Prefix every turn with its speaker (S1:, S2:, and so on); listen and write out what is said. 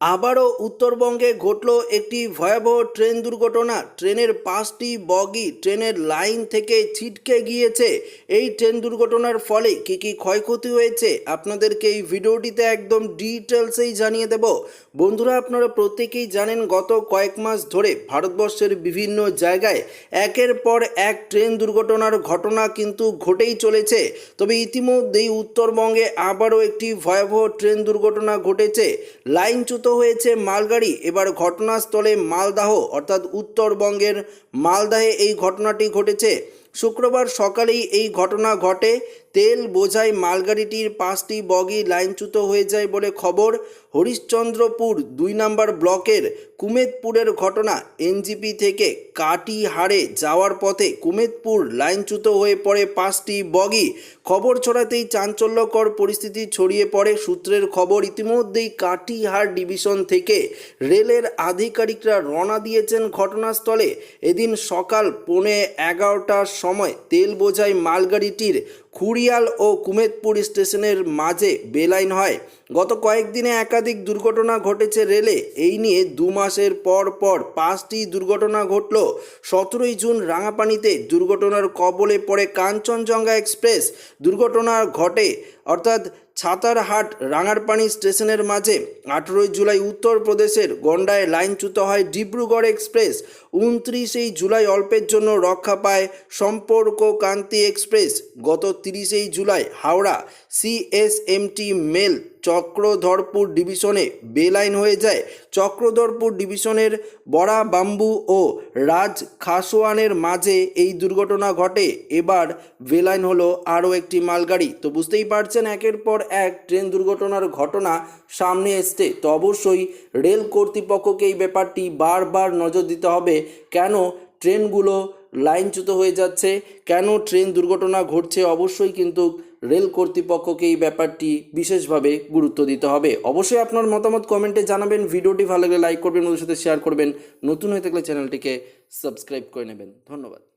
S1: আবারও উত্তরবঙ্গে ঘটল একটি ভয়াবহ ট্রেন দুর্ঘটনা। ট্রেনের পাঁচটি বগি ট্রেনের লাইন থেকে ছিটকে গিয়েছে। এই ট্রেন দুর্ঘটনার ফলে কি কি ক্ষয়ক্ষতি হয়েছে আপনাদেরকে এই ভিডিওটিতে একদম ডিটেলসেই জানিয়ে দেব। বন্ধুরা, আপনারা প্রত্যেকেই জানেন গত কয়েক মাস ধরে ভারতবর্ষের বিভিন্ন জায়গায় একের পর এক ট্রেন দুর্ঘটনার ঘটনা কিন্তু ঘটেই চলেছে। তবে ইতিমধ্যেই উত্তরবঙ্গে আবারও একটি ভয়াবহ ট্রেন দুর্ঘটনা ঘটেছে। লাইনচ্যুত হয়েছে মালগাড়ি। এবার ঘটনাস্থলে মালদাহ অর্থাৎ উত্তরবঙ্গের মালদাহে এই ঘটনাটি ঘটেছে। শুক্রবার সকালেই এই ঘটনা ঘটে। তেল বোঝাই মালগাড়িটির পাঁচটি বগি লাইনচ্যুত হয়ে যায় বলে খবর। হরিশ্চন্দ্রপুর দুই নম্বর ব্লকের কুমেদপুরের ঘটনা। এনজিপি থেকে কাটিহারে যাওয়ার পথে কুমেদপুর লাইনচ্যুত হয়ে পড়ে পাঁচটি বগি। খবর ছড়াতেই চাঞ্চল্যকর পরিস্থিতি ছড়িয়ে পড়ে সূত্রের খবর। ইতিমধ্যেই কাটিহার ডিভিশন থেকে রেলের আধিকারিকরা রওনা দিয়েছেন ঘটনাস্থলে। এদিন সকাল পৌনে এগারোটার সময় তেল বোঝাই মালগাড়িটির খুড়িয়াল ও কুমেদপুর স্টেশনের মাঝে বেলাইন হয়। গত কয়েকদিনে একাধিক দুর্ঘটনা ঘটেছে রেলে। এই নিয়ে দু মাসের পর পর পাঁচটি দুর্ঘটনা ঘটল। সতেরোই জুন রাঙাপানিতে দুর্ঘটনার কবলে পড়ে কাঞ্চনজঙ্ঘা এক্সপ্রেস। দুর্ঘটনা ঘটে, অর্থাৎ ছাতারহাট রাঙারপানি স্টেশনের মাঝে আঠেরোই জুলাই উত্তরপ্রদেশের গন্ডায় লাইনচ্যুত হয় ডিব্রুগড় এক্সপ্রেস। উনত্রিশেই জুলাই অল্পের জন্য রক্ষা পায় সম্পর্ক কান্তি এক্সপ্রেস। গত তিরিশেই July Howrah CSMT mail Chakradharpur ডিভিশনে বেলাইন হয়ে যায়। চক্রধরপুর ডিভিশনের বড়া, বাম্বু ও রাজ খাসোয়ানের মাঝে এই দুর্ঘটনা ঘটে। এবার বেলাইন হলো আরও একটি মালগাড়ি। তো বুঝতেই পারছেন, একের পর এক ট্রেন দুর্ঘটনার ঘটনা সামনে এসছে। তো অবশ্যই রেল কর্তৃপক্ষকে এই ব্যাপারটি বারবার নজর দিতে হবে। কেন ট্রেনগুলো লাইনচ্যুত হয়ে যাচ্ছে? কেন ট্রেন দুর্ঘটনা ঘটছে? অবশ্যই কিন্তু রেল কর্তৃপক্ষকে এই ব্যাপারটি বিশেষভাবে গুরুত্ব দিতে হবে। অবশ্যই আপনার মতামত কমেন্টে জানাবেন। ভিডিওটি ভালো লাগলে লাইক করবেন ওদের সাথে শেয়ার করবেন। নতুন হয়ে থাকলে চ্যানেলটিকে সাবস্ক্রাইব করে নেবেন। ধন্যবাদ।